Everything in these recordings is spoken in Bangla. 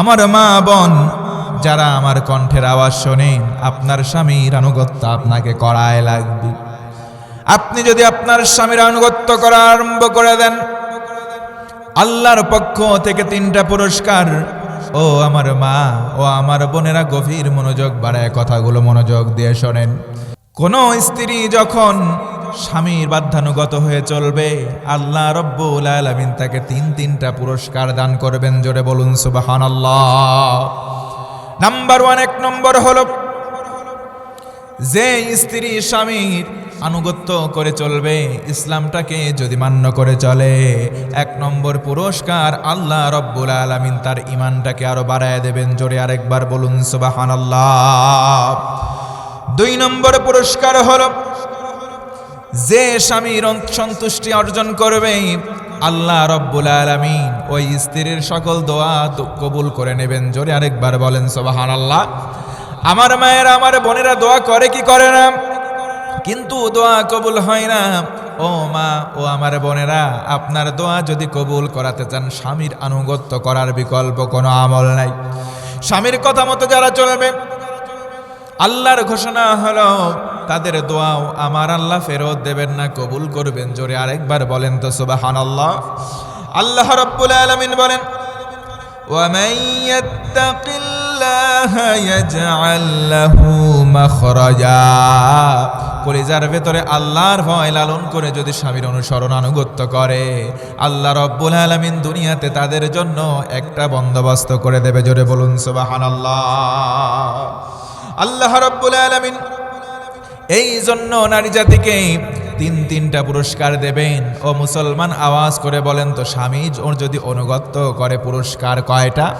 আমার মা বোন, যারা আমার কণ্ঠের আওয়াজ শোনে, আপনার স্বামীর আনুগত্য আপনাকে করায় লাগবে। আপনি যদি আপনার স্বামীর আনুগত্য করা আরম্ভ করে দেন, আল্লাহর পক্ষ থেকে তিনটা পুরস্কার। ও আমার মা, ও আমার বোনেরা গভীর মনোযোগ বাড়ায় কথাগুলো মনোযোগ দিয়ে শোনেন। কোন স্ত্রী যখন স্বামীর বাধ্যানুগত হয়ে চলবে। আল্লাহ রব্বুল আলামিন তাকে তিন তিনটা পুরস্কার দান করবেন। জোরে বলুন, সুবহানাল্লাহ। নাম্বার ওয়ান, এক নম্বর হল, যে স্ত্রী স্বামীর আনুগত্য করে চলবে, ইসলামটাকে যদি মান্য করে চলে, এক নম্বর পুরস্কার আল্লাহ রব্বুল আলমিন তার ইমানটাকে আরও বাড়ায় দেবেন। জোরে আরেকবার বলুন সুবাহান দুই নম্বর পুরস্কার হলো যে স্বামীর সন্তুষ্টি অর্জন করবে, আল্লাহ রব্বুল আলমিন ওই স্ত্রীর সকল দোয়া কবুল করে নেবেন। জোরে আরেকবার বলেন সোবাহান আল্লাহ আমার মায়ের, আমার বোনেরা দোয়া করে কি করে না? কিন্তু দোয়া কবুল হয় না। ও মা, ও আমার বোনেরা, আপনার দোয়া যদি কবুল করাতে চান, স্বামীর আনুগত্য করার বিকল্প কোনো আমল নাই। স্বামীর কথা মতো যারা চলবে, আল্লাহর ঘোষণা হলো তাদের দোয়াও আমার আল্লাহ ফেরত দেবেন না, কবুল করবেন। জোরে আরেকবার বলেন তো সুবাহান আল্লাহ আল্লাহ রব্বুল আলমিন বলেন কলিজার ভেতরে আল্লাহর ভয় লালন করে যদি স্বামীর অনুসরণ আনুগত্য করে, আল্লাহ রব্বুল আলমিন দুনিয়াতে তাদের জন্য একটা বন্দোবস্ত করে দেবে। জোরে বলুন সুবাহান আল্লাহ আল্লাহ রব্বুল আলমিন এই জন্য নারী জাতিকে তিন তিনটা পুরস্কার দেবেন। ও মুসলমান আওয়াজ করে বলেন তো, স্বামী, ওর যদি অনুগত্য করে পুরস্কার কয়টা?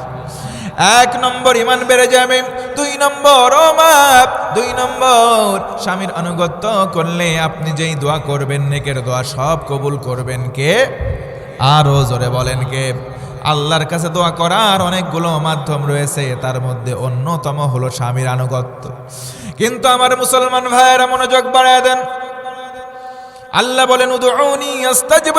এক নম্বর ইমান বেড়ে যাবে, দুই নম্বর, ও মাপ দুই নম্বর, স্বামীর অনুগত্য করলে আপনি যেই দোয়া করবেন, নেকের দোয়া সব কবুল করবেন কে? আরও জোরে বলেন কে? আল্লাহর কাছে দোয়া করার অনেকগুলো মাধ্যম রয়েছে, তার মধ্যে অন্যতম হলো স্বামীর আনুগত্য। কিন্তু আমার মুসলমান ভাইয়েরা মনোযোগ বাড়ায় দেন। আল্লাহ বলেন, উদউনি আস্তাজিব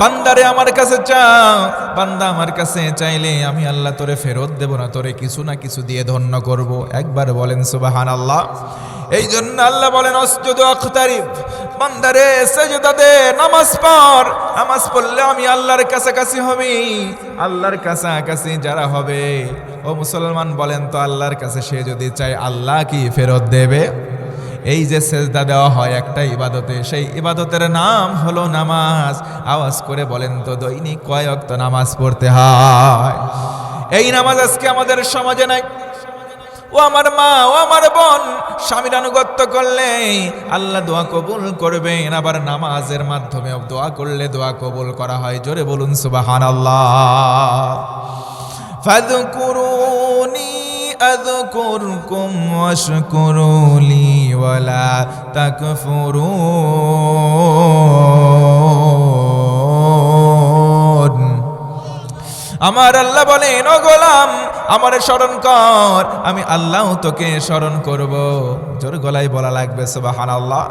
বান্দারে আমার কাছে চাও, বান্দা আমার কাছে চাইলে আমি আল্লাহ তোরে ফেরত দেব না, তোরে কিছু না কিছু দিয়ে ধন্য করব। একবার বলেন সুবহানাল্লাহ। এই জন্য আল্লাহ বলেন, অসজুদ আখতারিব, বান্দারে সেজদা দে নামাজ পড়। নামাজ পড়লে আমি আল্লাহর কাছাকাছি হবি। আল্লাহর কাছাকাছি যারা হবে, ও মুসলমান বলেন তো, আল্লাহর কাছে সে যদি চায়, আল্লাহ কি ফেরত দেবে? এই যে সেজদা দেওয়া হয় একটা ইবাদতে, সেই ইবাদতের নাম হলো নামাজ। আওয়াজ করে বলেন তো, দৈনিক কয় অক্ত নামাজ পড়তে হয়। এই নামাজ আজকে আমাদের সমাজে নাই। ও আমার মা ও আমার বোন স্বামীর আনুগত্য করলে আল্লাহ দোয়া কবুল করবেন আবার নামাজের মাধ্যমে দোয়া করলে দোয়া কবুল করা হয় জোরে বলুন সুবাহান আল্লাহ ফাদকুরুনি أذكركم واشكروا لي ولا تكفرون আমার আল্লাহ বলেন, ও গোলাম, আমার স্মরণ কর, আমি আল্লাহ তোকে স্মরণ করব। জোর গলায় বলা লাগবে সুবাহান আল্লাহ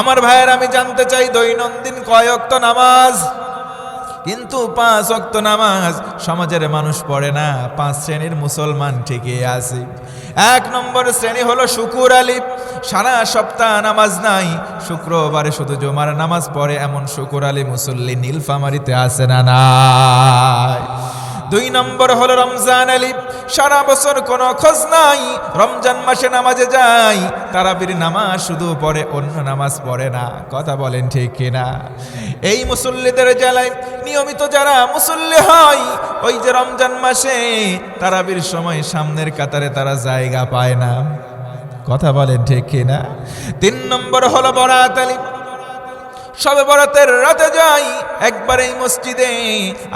আমার ভাইয়ের আমি জানতে চাই, দৈনন্দিন কয়ক্ত নামাজ? কিন্তু পাঁচ অক্ত নামাজ সমাজের মানুষ পড়ে না। পাঁচ শ্রেণির মুসলমান ঠিকই আছে। এক নম্বর শ্রেণি হলো শুকুর আলিফ সারা সপ্তাহ নামাজ নাই। শুক্রবারে শুধু জমার নামাজ পড়ে, এমন শুকুর আলী মুসল্লি নীলফামারিতে আসে না নাই? দুই নম্বর হলো রমজান আলী। সারা বছর কোনো খোঁজ নাই। রমজান মাসে নামাজে যাই। তারাবির নামাজ শুধু পড়ে, অন্য নামাজ পড়ে না। কথা বলেন ঠিক কিনা? এই মুসল্লিদের জেলায় নিয়মিত যারা মুসল্লি হয়, ওই যে রমজান মাসে তারাবির সময় সামনের কাতারে তারা জায়গা পায় না। কথা বলেন ঠিক কিনা? তিন নম্বর হলো বরাত আলী। সবে বরাতের রাতে যাই, একবার এই মসজিদে,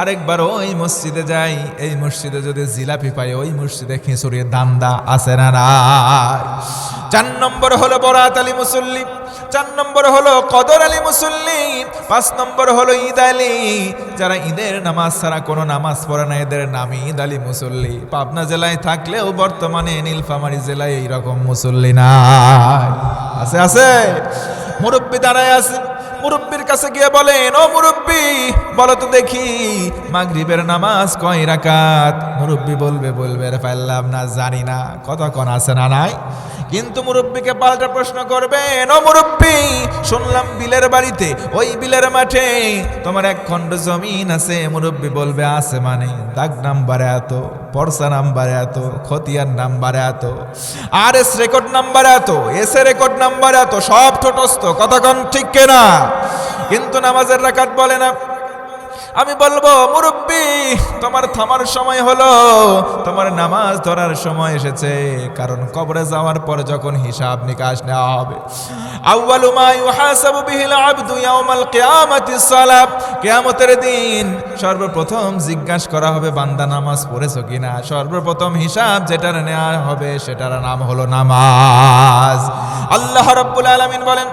আরেকবার ওই মসজিদে যাই। এই মসজিদে যদি জিলাপি পাই, ওই মসজিদে খিচুড়ির দান্দা আছে না চার নম্বর হলো বরাত আলী মুসল্লি, চার নম্বর হলো কদর আলী মুসল্লি, পাঁচ নম্বর হলো ঈদ আলী। যারা ঈদের নামাজ ছাড়া কোনো নামাজ পড়ে না, এদের নাম ঈদ আলী মুসল্লি। পাবনা জেলায় থাকলেও বর্তমানে নীলফামারী জেলায় এইরকম মুসল্লি নাই। আছে আছে? মুরব্বী দাঁড়ায় আছে। মুরব্বীর কাছে গিয়ে বলেন, ও মুরব্বী, বলো তো দেখি, মাগরিবের নামাজ কয় রাকাত? মুরব্বী বলবে বলবে রে পারলাম না, জানি না, কতক্ষণ আছে না নাই? কিন্তু মুরব্বীকে পাল্টা প্রশ্ন করবেন, ও মুরব্বী, শুনলাম বিলের বাড়িতে, ওই বিলের মাঠে তোমার এক খণ্ড জমিন আছে। মুরব্বী বলবে, আছে মানে দাগ নাম্বারে এত, পরসা নাম্বারে এত খতিয়ার নাম্বারে এত, আর এস রেকর্ড নাম্বারে এত, এস রেকর্ড নাম্বারে এত, সব ঠোটস্থ, কতক্ষণ ঠিক কেনা? কিন্তু নামাজের রাকাত বলে না। আমি বলব, মুরব্বী, তোমার থামার সময় হলো, তোমার নামাজ ধরার সময় এসেছে, কারণ কবরে যাওয়ার পর যখন হিসাব নিকাশ নেওয়া হবে। আউয়ালু মা ইউহাসাবু বিহিল আবদু ইয়াউমাল কিয়ামাতিস সালাত কিয়ামতের দিন সর্বপ্রথম জিজ্ঞাসা করা হবে, বান্দা নামাজ পড়েছো কিনা? সর্বপ্রথম হিসাব যেটার নেওয়া হবে, সেটার নাম হলো নামাজ। আল্লাহ রাব্বুল আলামিন বলেন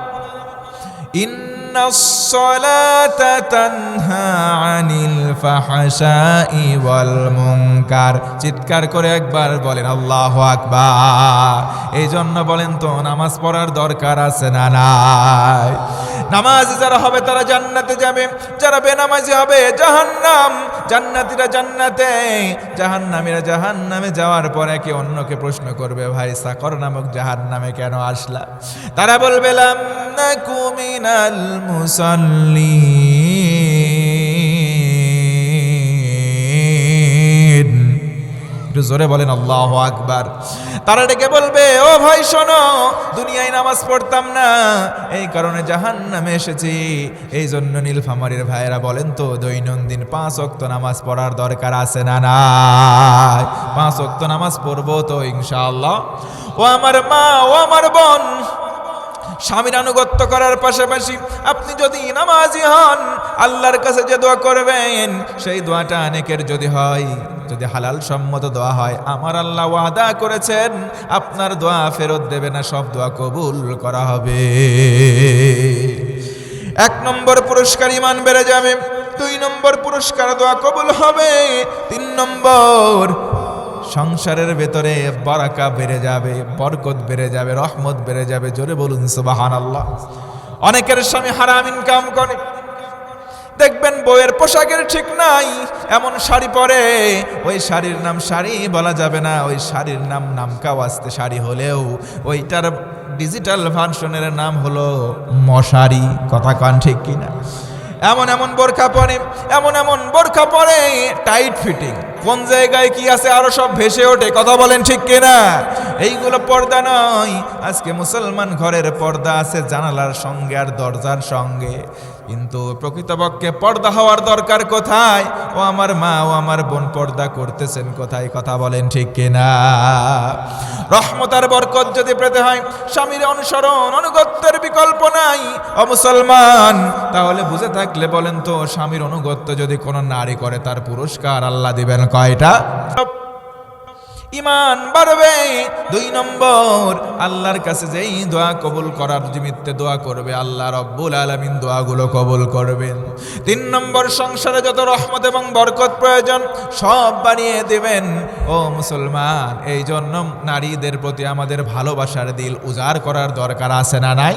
إن الصلاة تنهى عن الفحشاء والمنكر চিৎকার করে একবার বলেন আল্লাহ আকবার এই জন্য বলেন তো নামাজ পড়ার দরকার আছে না নাই নামাজ যারা হবে তারা জান্নাতে যাবে যারা বেনামাজি হবে জাহান্নাম জান্নাতীরা জান্নাতে জাহান্নামীরা জাহান্নামে যাওয়ার পরে একে অন্যকে প্রশ্ন করবে ভাই সাকর নামক জাহান্নামে কেন আসলা তারা বলবে লাম নাকু মিনাল একটু জোরে বলেন, আল্লাহ আকবার। তারা ডেকে বলবে, ও ভাই, শোনো, দুনিয়ায় নামাজ পড়তাম না, এই কারণে জাহান নামে এসেছি। এই জন্য নীলফামারীর ভাইয়েরা বলেন তো, দৈনন্দিন পাঁচ অক্ত নামাজ পড়ার দরকার আছে না নাই? পাঁচ অক্ত নামাজ পড়ব তো, ইনশাআল্লাহ। ও আমার মা, ও আমার বোন স্বামীর আনুগত্য করার পাশাপাশি আপনি যদি নামাজি হন, আল্লাহর কাছে যে দোয়া করবেন, সেই দোয়াটা অনেকের যদি হয়, যদি হালাল সম্মত দোয়া হয়, আমার আল্লাহ ওয়াদা করেছেন, আপনার দোয়া ফেরত দেবে না, সব দোয়া কবুল করা হবে। এক নম্বর পুরস্কার ইমান বেড়ে যাবে, দুই নম্বর পুরস্কার দোয়া কবুল হবে, তিন নম্বর সংসারের ভেতরে বারাকা বেড়ে যাবে, বরকত বেড়ে যাবে, রহমত বেড়ে যাবে, জোরে বলুন সুবাহান আল্লাহ অনেকের স্বামী হারাম ইনকাম করে। দেখবেন বইয়ের পোশাকের ঠিক নাই, এমন শাড়ি পরে, ওই শাড়ির নাম শাড়ি বলা যাবে না, ওই শাড়ির নাম নামকা ওয়াস্তে শাড়ি হলেও, ওইটার ডিজিটাল ভার্সনের নাম হলো মশারি, কথা কান ঠিক কিনা? এমন এমন বোরখা পরে, এমন এমন বোরখা পরে টাইট ফিটিং কোন জায়গায় কি আছে আরও সব ভেসে ওঠে? কথা বলেন ঠিক কিনা? এইগুলো পর্দা নয়। আজকে মুসলমান ঘরের পর্দা আছে জানালার সঙ্গে আর দরজার সঙ্গে। কিন্তু প্রকৃতপক্ষে পর্দা হওয়ার দরকার কোথায়? ও আমার মা, ও আমার বোন পর্দা করতেছেন কোথায়? কথা বলেন ঠিক কিনা? রহমতার বরকত যদি পেতে হয়, স্বামীর অনুসরণ অনুগত্যের বিকল্প নাই। অমুসলমান মুসলমান, তাহলে বুঝে থাকলে বলেন তো, স্বামীর অনুগত্য যদি কোনো নারী করে, তার পুরস্কার আল্লাহ দিবেন কয়টা? ইমান বাড়বে। দুই নম্বর, আল্লাহর কাছে যেই দোয়া কবুল করার নিমিত্তে দোয়া করবে, আল্লাহ রব্বুল আলমিন দোয়াগুলো কবুল করবেন। তিন নম্বর, সংসারে যত রহমত এবং বরকত প্রয়োজন, সব বানিয়ে দেবেন। ও মুসলমান, এই জন্য নারীদের প্রতি আমাদের ভালোবাসার দিল উজাড় করার দরকার আছে না নাই?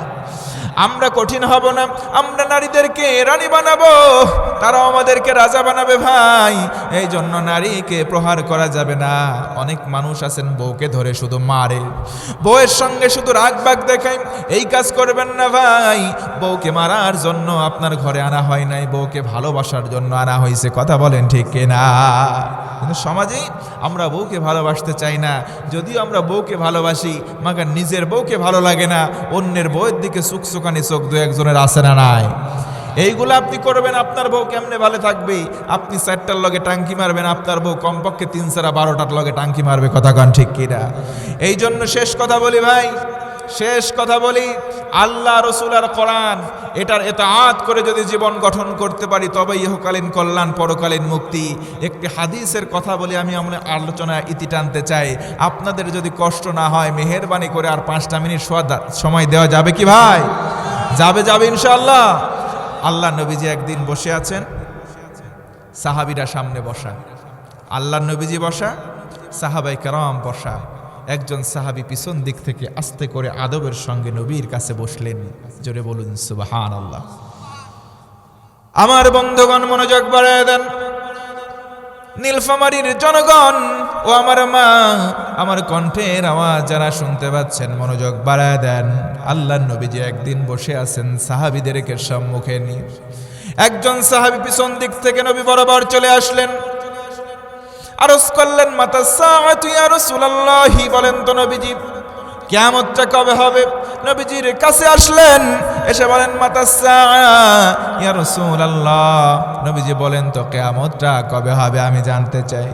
আমরা কঠিন হব না, আমরা নারীদেরকে রানী বানাবো, তারাও আমাদেরকে রাজা বানাবে ভাই, এই জন্য নারীকে প্রহার করা যাবে না। অনেক মানুষ আছেন, বউকে ধরে শুধু মারে। বউয়ের সঙ্গে শুধু রাগ বাগ দেখাই এই কাজ করবেন না ভাই, বউকে মারার জন্য আপনার ঘরে আনা হয় নাই, বউকে ভালোবাসার জন্য আনা হয়েছে। কথা বলেন ঠিক কিনা? কিন্তু সমাজে আমরা বউকে ভালোবাসতে চাই না। যদিও আমরা বউকে ভালোবাসি, মাগার নিজের বউকে ভালো লাগে না, অন্যের বউয়ের দিকে সুখানি চোখ দু একজনের আসে না নাই? এইগুলো আপনি করবেন, আপনার বউ কেমনে ভালো থাকবে? আপনি চারটার লগে টাঙ্কি মারবেন, আপনার বউ কমপক্ষে তিন সারা বারোটার লগে টাঙ্কি মারবে, কথা কন ঠিক কিনা? এই জন্য শেষ কথা বলি ভাই, শেষ কথা বলি, আল্লাহ রসুল আর কোরআন, এটার এত আত করে যদি জীবন গঠন করতে পারি তবে ইহকালীন কল্যাণ, পরকালীন মুক্তি। একটি হাদিসের কথা বলে, আমি আমার আলোচনা ইতি টানতে চাই। আপনাদের যদি কষ্ট না হয়, মেহরবানি করে আর পাঁচটা মিনিট সময় দেওয়া যাবে কি ভাই? যাবে যাবে ইনশাল্লাহ আল্লাহ নবীজি একদিন বসে আছেন, সাহাবিরা সামনে বসা। আল্লাহ নবীজি বসা, সাহাবাই কারাম বসা। একজন সাহাবি পিছন দিক থেকে আস্তে করে আদবের সঙ্গে নবীর কাছে বসলেন। জোরে বলুন সুবাহান আল্লাহ আমার বন্ধুগণ মনোযোগ বাড়ায় দেন। নীলফামারীর জনগণ, ও আমার মা, আমার কণ্ঠের আওয়াজ যারা শুনতে পাচ্ছেন, মনোযোগ বাড়ায় দেন। আল্লাহ নবীজি একদিন বসে আছেন, সাহাবিদেরকে সম্মুখে নিয়ে। একজন সাহাবি পিছন দিক থেকে নবী বরাবর চলে আসলেন। আরজ করলেন, মাতা ইয়া রাসূলুল্লাহি? বলেন তো নবীজি, কিয়ামতটা কবে হবে? নবীজির কাছে আসলেন। এসে বলেন ইয়া নবীজি বলেন, তো কিয়ামতটা কবে হবে আমি জানতে চাই।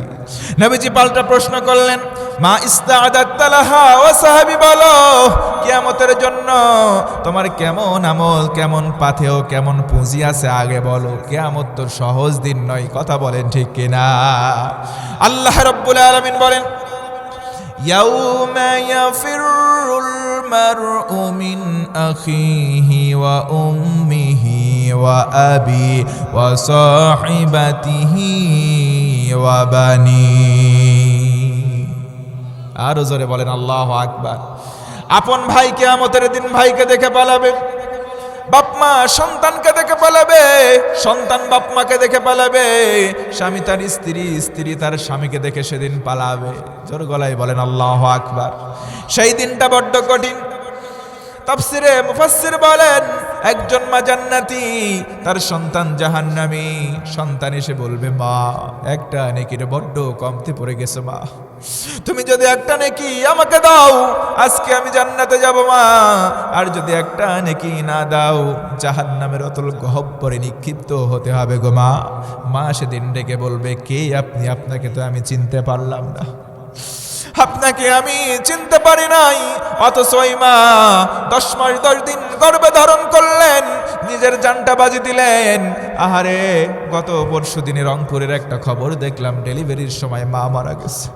নবীজি পাল্টা প্রশ্ন করলেন, মা ইস্তাআদাত লাহা? ও সাহাবী বলো, কিয়ামতের জন্য তোমার কেমন আমল, কেমন পাথেও কেমন পুঁজি আছে আগে বলো, কিয়ামত তো সহজ দিন নয়। কথা বলেন ঠিক কিনা? আল্লাহ রব্বুল আলামিন বলেন يوم يفر المرء من أخيه وأمه وأبيه وصاحبته وبنيه আরো জোরে বলেন আল্লাহ আকবার আপন ভাই কেয়ামতের দিন ভাইকে দেখে পালাবে বাপমা সন্তানকে দেখে পালাবে, সন্তান বাপমাকে দেখে পালাবে, স্বামী তার স্ত্রী স্ত্রী তার স্বামীকে দেখে সেদিন পালাবে। জোর গলায় বলেন, আল্লাহ আকবার। সেই দিনটা বড্ড কঠিন। তাফসিরে মুফাসসির বলেন, একজন মা জান্নাতি, তার সন্তান জাহান্নামী। সন্তান এসে বলবে, মা, একটা নেকির বড্ড কমতে পড়ে গেছে, মা। তুমি যদি একটা নেকি আমাকে দাও, আজকে আমি জান্নাতে যাব, মা। আর যদি একটা নেকি না দাও, জাহান্নামের অতল গহব্বরে নিক্ষিপ্ত হতে হবে গো, মা। মা সেদিন ডেকে বলবে, কে আপনি? আপনাকে তো আমি চিনতে পারলাম না। আপনাকে আমি চিনতে পারি নাই। অথচ মা দশ মাস, দশ দিন গর্ভে ধারণ করলেন, নিজের জানটা বাজি দিলেন। আহারে, গত পরশু দিনে রংপুরের একটা খবর দেখলাম, ডেলিভারির সময় মা মারা গেছে।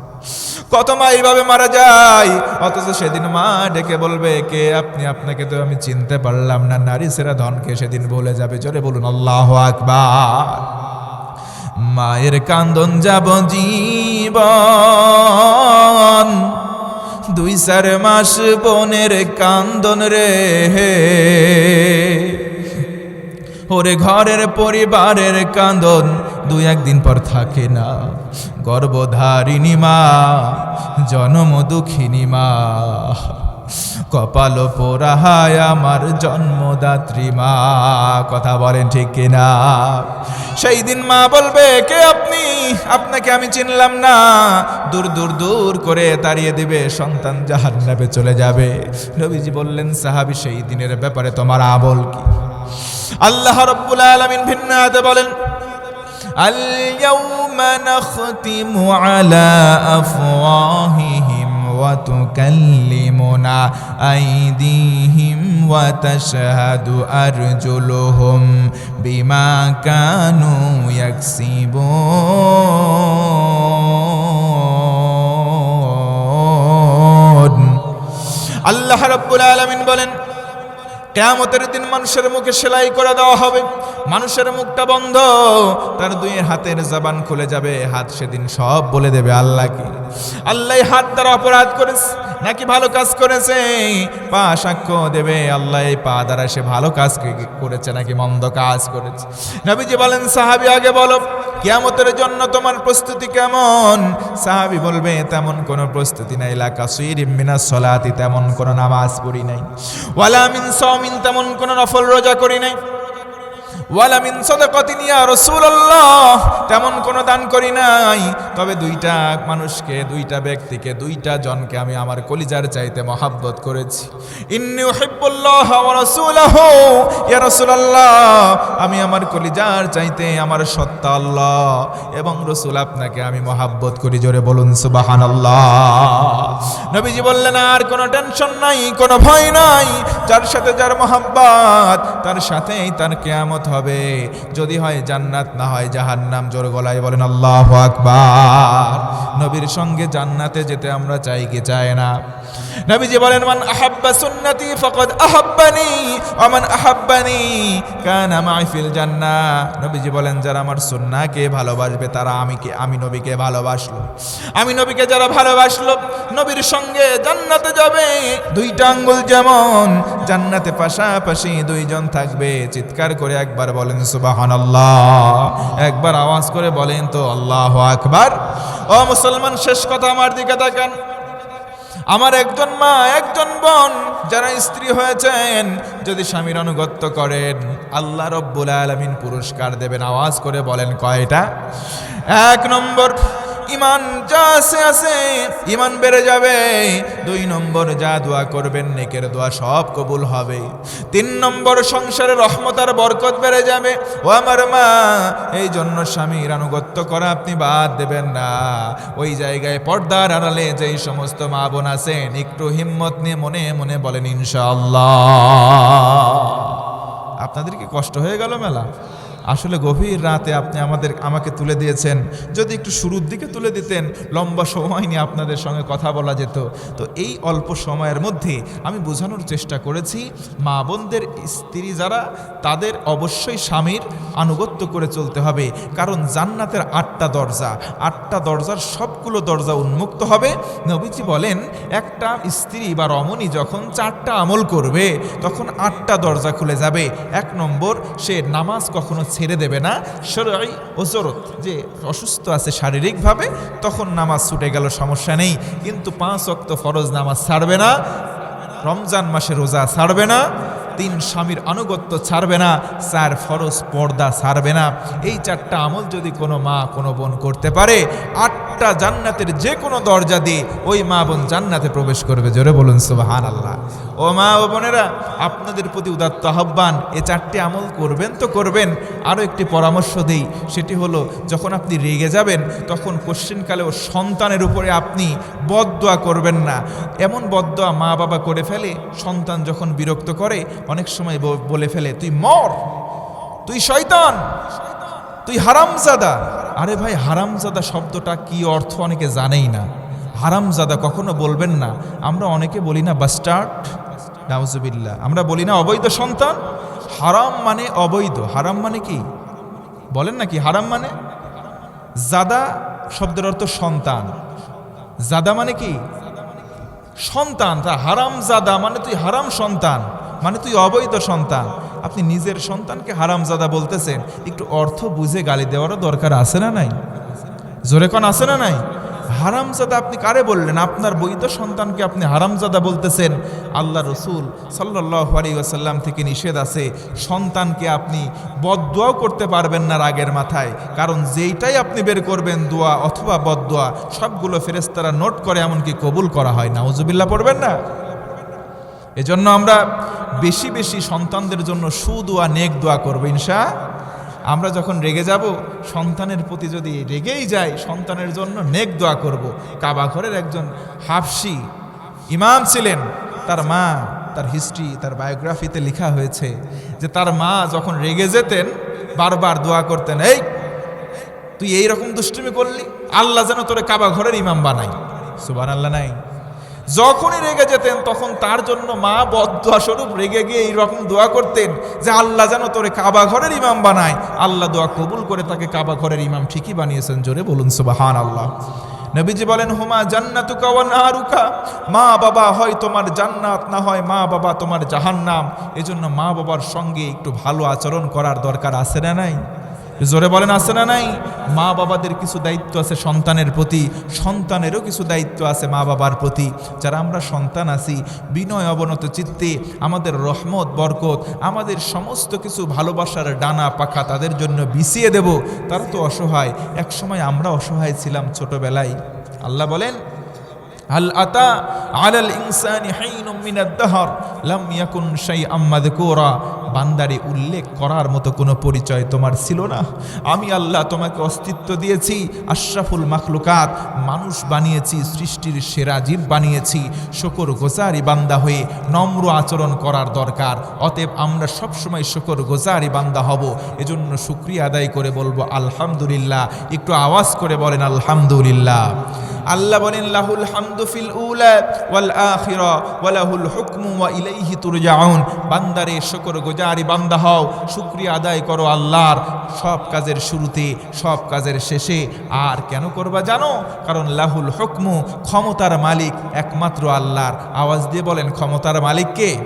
কত মা এইভাবে মারা যায়? অথচ সেদিন মা ডেকে বলবে, কে আপনি? আপনাকে তো আমি চিনতে পারলাম না। নারী সেরা ধনকে সেদিন বলে যাবে। জোরে বলুন, আল্লাহ আকবার। মায়ের কান্দন যাব জীবন। দুই চার মাস বোনের কান্দন রে। ওরে ঘরের পরিবারের কান্দন দুই একদিন পর থাকে না। গর্ভধারিণী মা, জনম দুঃখিনী মা। কপাল পোড়াহায় আমার জন্মদাত্রী মা কথা বলেন ঠিক কিনা সেই দিন মা বলবে কে আপনি আপনাকে আমি চিনলাম না দূর দূর দূর করে তাড়িয়ে দিবে সন্তান জাহান্নামে চলে যাবে নবীজি বললেন সাহাবি সেই দিনের ব্যাপারে তোমার আবল কি আল্লাহ রব্বুল আলামিন ভিন্ন আয়াতে বলেন اليوم نختم على أفواههم وتكلمنا أيديهم وتشهد أرجلهم بما كانوا يكسبون আল্লাহ রব্বুল আলামিন বলেন কেয়ামতের দিন মানুষের মুখে সেলাই করে দেওয়া হবে মানুষের মুখটা বন্ধ, তার দুই হাতের জবান খুলে যাবে, হাত সেদিন সব বলে দেবে আল্লাহকে আল্লাহ হাত দ্বারা অপরাধ করেছে, নাকি ভালো কাজ করেছে? পা সাক্ষ্য দেবে, আল্লাহ এই পা দ্বারা সে ভালো কাজ করেছে নাকি মন্দ কাজ করেছে? নবীজি বলেন, সাহাবি আগে বলো, কিয়ামতের জন্য তোমার প্রস্তুতি কেমন? সাহাবি বলবে, তেমন কোনো প্রস্তুতি নাই লাকা সুইরিম মিনা সলাতি, তেমন কোনো নামাজ পড়ি নাই। ওয়ালা মিন সাওমিন, তেমন কোনো নফল রোজা করি নাই। ওয়ালা মিন সাদাকাতিন ইয়া রাসূলুল্লাহ। তেমন কোনো দান করি নাই। তবে দুইটা মানুষকে, দুইটা ব্যক্তিকে, দুইটা জনকে আমি আমার কলিজার চাইতে মহাব্বত করেছি। ইন্নী উহিব্বুল্লাহ ওয়া রাসূলাহু। ইয়া রাসূলুল্লাহ, আমি আমার কলিজার চাইতে আমার সত্তা আল্লাহ। এবং রসুল আপনাকে আমি মহাব্বত করি। জোরে বলুন, সুবহানাল্লাহ। নবীজি বললেন, আর কোনো টেনশন নাই, কোনো ভয় নাই। যার সাথে যার মহাব্বাত, তার সাথেই তার কেয়ামত হবে। যদি হয় জান্নাত, না হয় জাহান্নাম। জোর গলায় বলেন, আল্লাহ আকবার। নবীর সঙ্গে জান্নাতে যেতে আমরা চাই কি চাই না? নবীজি বলেন, মান আহাব্বা সুন্নতি ফাকাদ আহাব্বানি, ওয়া মান আহাব্বানি কানা মাই ফিল জান্নাহ। নবীজি বলেন, যারা আমার সুন্নাহকে ভালোবাসবে, তারা আমি কে, আমি নবীকে ভালোবাসলো। আমি নবীকে যারা ভালোবাসলো, নবীর সঙ্গে জান্নাতে যাবে। দুইটা আঙ্গুল যেমন, জান্নাতে পাশাপাশি দুইজন থাকবে। চিৎকার করে একবার বলেন সুবাহান আল্লাহ একবার আওয়াজ করে বলেন তো, আল্লাহ আকবার। ও মুসলমান, শেষ কথা আমার দিকে তাকান। আমার একজন মা, একজন বোন, যারা স্ত্রী হয়েছেন, যদি স্বামীর অনুগত্য করেন, আল্লাহ রব্বুল আলমিন পুরস্কার দেবেন। আওয়াজ করে বলেন, কয়টা? এক নম্বর ইমান যা আছে আছে। ইমান বেড়ে যাবে। দুই নম্বর যা দোয়া করবেন, নেকের দোয়া সব কবুল হবে। তিন নম্বর সংসারে রহমত আর বরকত বেড়ে যাবে। ও আমার মা, এই জন্য স্বামীর আনুগত্য করা আপনি বাদ দেবেন না। ওই জায়গায় পর্দার আড়ালে যেই সমস্ত মা বোন আছেন, একটু হিম্মত নিয়ে মনে মনে বলেন ইনশাল্লাহ আপনাদের কি কষ্ট হয়ে গেল মেলা? আসলে গভীর রাতে আপনি আমাদের, আমাকে তুলে দিয়েছেন। যদি একটু শুরুর দিকে তুলে দিতেন, লম্বা সময় নিয়ে আপনাদের সঙ্গে কথা বলা যেত। তো এই অল্প সময়ের মধ্যে আমি বোঝানোর চেষ্টা করেছি, মা বোনদের স্ত্রী যারা, তাদের অবশ্যই স্বামীর আনুগত্য করে চলতে হবে। কারণ জান্নাতের আটটা দরজা, আটটা দরজার সবগুলো দরজা উন্মুক্ত হবে। নবীজি বলেন, একটা স্ত্রী বা রমণী যখন চারটা আমল করবে, তখন আটটা দরজা খুলে যাবে। এক নম্বর, সে নামাজ কখনো ছেড়ে দেবে না। সরাই ওজরত, যে অসুস্থ আছে শারীরিকভাবে, তখন নামাজ ছুটে গেল, সমস্যা নেই। কিন্তু পাঁচ অক্ত ফরজ নামাজ ছাড়বে না, রমজান মাসে রোজা ছাড়বে না, তিন স্বামীর আনুগত্য ছাড়বে না, চার ফরজ পর্দা ছাড়বে না। এই চারটা আমল যদি কোনো মা, কোনো বোন করতে পারে, আটটা জান্নাতের যে কোনো দরজা দিয়ে ওই মা বোন জান্নাতে প্রবেশ করবে। জোরে বলুন সুবাহান আল্লাহ ও মা ও বোনেরা, আপনাদের প্রতি উদাত্ত আহ্বান, এ চারটি আমল করবেন তো করবেন। আরও একটি পরামর্শ দেই, সেটি হলো, যখন আপনি রেগে যাবেন, তখন কোশ্চিনকালেও সন্তানের উপরে আপনি বদদোয়া করবেন না। এমন বদদোয়া মা বাবা করে ফেলে, সন্তান যখন বিরক্ত করে, অনেক সময় বলে ফেলে, তুই মর, তুই শয়তান, তুই হারামজাদা। আরে ভাই, হারামজাদা শব্দটা কি অর্থ অনেকে জানেই না। হারামজাদা কখনো বলবেন না। আমরা অনেকে বলি না, বাস্টার্ড। নাউজুবিল্লাহ। আমরা বলি না অবৈধ সন্তান, হারাম মানে অবৈধ। হারাম মানে কি? বলেন না কি? হারাম মানে? জাদা শব্দের অর্থ সন্তান। জাদা মানে কি? সন্তান। তা হারাম জাদা মানে তুই হারাম সন্তান মানে তুই অবৈধ সন্তান। আপনি নিজের সন্তানকে হারাম জাদা বলতেছেন, একটু অর্থ বুঝে গালি দেওয়ারও দরকার আছে না নাই? জোরে কন আছে না নাই? হারামজাদা আপনি কারে বললেন? আপনার বৈধ সন্তানকে আপনি হারামজাদা বলতেছেন। আল্লাহ রসুল সাল্লাহ আলী ওয়াসাল্লাম থেকে নিষেধ আছে, সন্তানকে আপনি বদদোয়াও করতে পারবেন না রাগের মাথায়। কারণ যেইটাই আপনি বের করবেন, দোয়া অথবা বদদোয়া, সবগুলো ফেরেস্তারা নোট করে, এমনকি কবুল করা হয় না। উজুবিল্লা পড়বেন না? এজন্য আমরা বেশি বেশি সন্তানদের জন্য সুদোয়া, নেক দোয়া করব, ইনশা আমরা যখন রেগে যাব, সন্তানের প্রতি যদি রেগেই যাই, সন্তানের জন্য নেক দোয়া করব। কাবা ঘরের একজন হাফসি ইমাম ছিলেন। তার মা, তার হিস্ট্রি তার বায়োগ্রাফিতে লেখা হয়েছে যে তার মা যখন রেগে যেতেন, বারবার দোয়া করতেন, এই, তুই এই রকম দুষ্টুমি করলি? আল্লাহ যেন তোরে কাবা ঘরের ইমাম বানাই সুবান আল্লাহ নাই। যখনই রেগে যেতেন, তখন তার জন্য মা বদুয়া স্বরূপ রেগে গিয়ে এইরকম দোয়া করতেন যে, আল্লাহ যেন তোরে কাবা ঘরের ইমাম বানায়। আল্লাহ দোয়া কবুল করে তাকে কাবা ঘরের ইমাম ঠিকই বানিয়েছেন, জোরে বলুন সুবাহান আল্লাহ নবীজি বলেন, হুমা জান্নাতুকা ওয়া নারুকা? মা বাবা, হয় তোমার জান্নাত, না হয় মা বাবা তোমার জাহান্নাম। এজন্য মা বাবার সঙ্গে একটু ভালো আচরণ করার দরকার আছে না নাই? জোরে বলেন, আছে না নাই? মা বাবাদের কিছু দায়িত্ব আছে সন্তানের প্রতি, সন্তানেরও কিছু দায়িত্ব আছে মা বাবার প্রতি। যারা আমরা সন্তান আছি, বিনয় অবনত চিত্তে, আমাদের রহমত, বরকত, আমাদের সমস্ত কিছু ভালোবাসার ডানা পাখা তাদের জন্য বিছিয়ে দেব, তারা তো অসহায়। এক সময় আমরা অসহায় ছিলাম ছোটবেলায়। আল্লাহ বলেন হাল আতা আলাল ইনসানি হাইনুম মিনাদ দাহর লাম ইয়াকুন শাইআম মাযকুরা বান্দারে, উল্লেখ করার মতো কোনো পরিচয় তোমার ছিল না। আমি আল্লাহ তোমাকে অস্তিত্ব দিয়েছি, আশরাফুল মাখলুকাত। মানুষ বানিয়েছি, সৃষ্টির সেরা জীব বানিয়েছি। শকর গোজারি বান্দা হয়ে নম্র আচরণ করার দরকার। অতএব আমরা সবসময় শকর গোজারি বান্দা হব। এজন্য শুক্রিয়া আদায় করে বলব, আলহামদুলিল্লাহ। একটু আওয়াজ করে বলেন, আলহামদুলিল্লাহ। আল্লাহ বলেন, লাহুল হামদু ফিল উলা ওয়াল আখিরা ওয়া লাহুল হুকমু ওয়া ইলাইহি তুরজাউন। বান্দারে, শুকর গুজারি বান্দা হও, শুকরিয়া আদায় করো আল্লাহর। সব কাজের শুরুতে, সব কাজের শেষে আর কেন করবা জানো? কারণ লাহুল হুকমু ক্ষমতার মালিক, একমাত্র আল্লাহর। আওয়াজ দিয়ে বলেন, ক্ষমতার মালিক কে?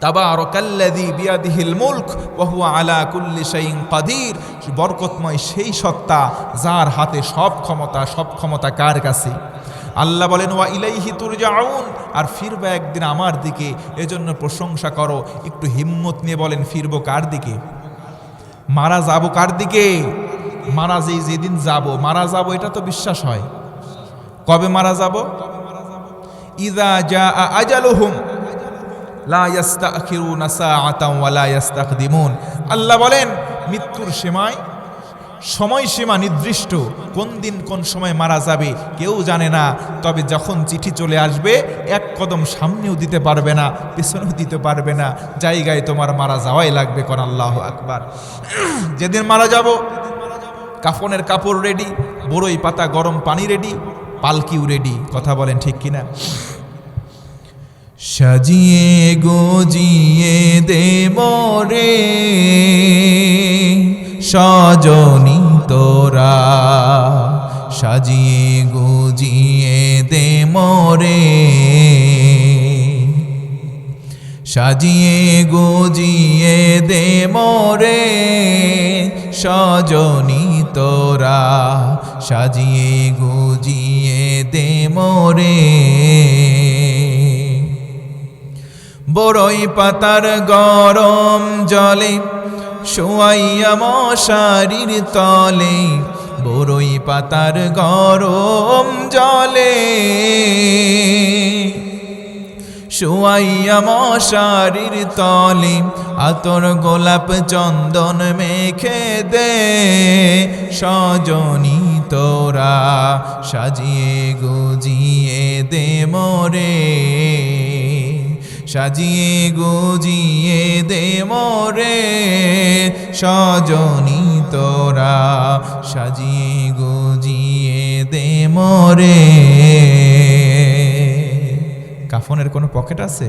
তাবারাকাল্লাযী বিয়াদিহিল মুলক, ওয়া হুয়া আলা কুল্লি শাইইন কাদির। বরকতময় সেই সত্তা যার হাতে সব ক্ষমতা সব ক্ষমতা কার কাছে? আল্লাহ বলেন, ওয়া ইলাইহি তুরজাউন। আর ফিরবে একদিন আমার দিকে। এজন্য প্রশংসা করো, একটু হিম্মত নিয়ে বলেন, ফিরবো কার দিকে? মারা যাব কার দিকে? মারা যেই যেদিন যাব। মারা যাব, এটা তো বিশ্বাস হয়। কবে মারা যাব? ইদা যা আজালুহুম। লা ইয়াস্তাখিরুনা সাআতাও ওয়া লা ইয়াস্তাকদিমুন আল্লাহ বলেন মৃত্যুর সীমায়। সময়সীমা নির্দিষ্ট, কোন দিন কোন সময় মারা যাবে, কেউ জানে না। তবে যখন চিঠি চলে আসবে, এক কদম সামনেও দিতে পারবে না, পেছনেও দিতে পারবে না। জায়গায় তোমার মারা যাওয়াই লাগবে, কোন আল্লাহ আকবার। যেদিন মারা যাব, কাফনের কাপড় রেডি বড়ই পাতা গরম পানি রেডি পালকিও রেডি কথা বলেন ঠিক কিনা? সাজিয়ে গজিয়ে দে মরে। সজনি তোরা, সাজিয়ে গজিয়ে দে মরে। সাজিয়ে গজিয়ে দে মরে, সজনি তোরা, সাজিয়ে গজিয়ে দে মরে। বড়ই পাতার গরম জলে, শোয়াইয়া মশারির তলে, বড়ই পাতার গরম জলে। শোয়াইয়া মশারির তলে আতর গোলাপ চন্দন মেখে দে, সজনি তোরা সাজিয়ে গুজিয়ে দে মোরে। সাজিয়ে গুজিয়ে দে মোরে। সজনি তোরা সাজিয়ে গুজিয়ে দে মোরে। কাফনের কোনো পকেট আছে?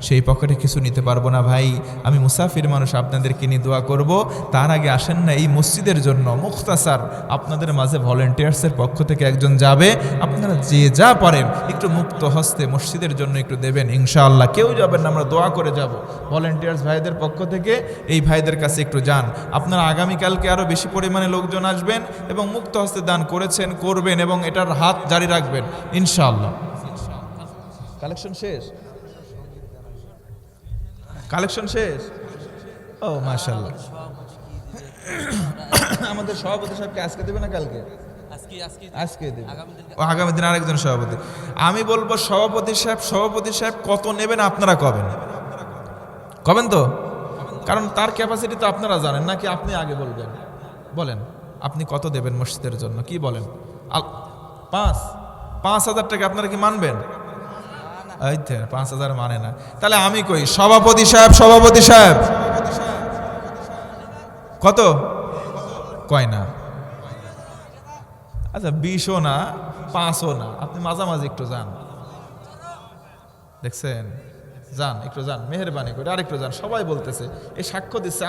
সেই পকেটে কিছু নিতে পারব না, ভাই। আমি মুসাফির মানুষ, আপনাদেরকে নিয়ে দোয়া করব। তার আগে আসেন না এই মসজিদের জন্য। মুখতাসার, আপনাদের মাঝে ভলেন্টিয়ার্সের পক্ষ থেকে একজন যাবে। আপনারা যে যা পারেন, একটু মুক্ত হস্তে মসজিদের জন্য একটু দেবেন, ইনশাআল্লাহ। কেউ যাবেন না, আমরা দোয়া করে যাব। ভলেন্টিয়ার্স ভাইদের পক্ষ থেকে এই ভাইদের কাছে একটু যান। আপনারা আগামীকালকে আরও বেশি পরিমাণে লোকজন আসবেন এবং মুক্ত হস্তে দান করেছেন, করবেন এবং এটার হাত জারি রাখবেন, ইনশাআল্লাহ। কালেকশন শেষ? কালেকশন শেষ? ও মাশাল্লাহ আমাদের সভাপতি সাহেবকে আজকে দেবে না কালকে? আজকে আজকে। আজকে দেবে। আগামী দিন ও আগামী দিন আরেকজন সভাপতি। আমি বলব সভাপতি সাহেব সভাপতি সাহেব কত নেবেন আপনারা কবেন? কবেন তো? কারণ তার ক্যাপাসিটি তো আপনারা জানেন নাকি আপনি আগে বলবেন? বলেন আপনি কত দেবেন মসজিদের জন্য? কি বলেন? পাঁচ। পাঁচ হাজার টাকা আপনারা কি মানবেন? এই তো, পাঁচ হাজার মানে না। তাহলে আমি কই? সভাপতি সাহেব সভাপতি সাহেব। কত? কয় না? আচ্ছা বিশও না পাঁচও না। আপনি মাঝামাঝি একটু যান। দেখছেন? যান একটু যান। মেহরবানি করে আরেকটু যান। সবাই বলতেছে এই সাক্ষ্য দিচ্ছে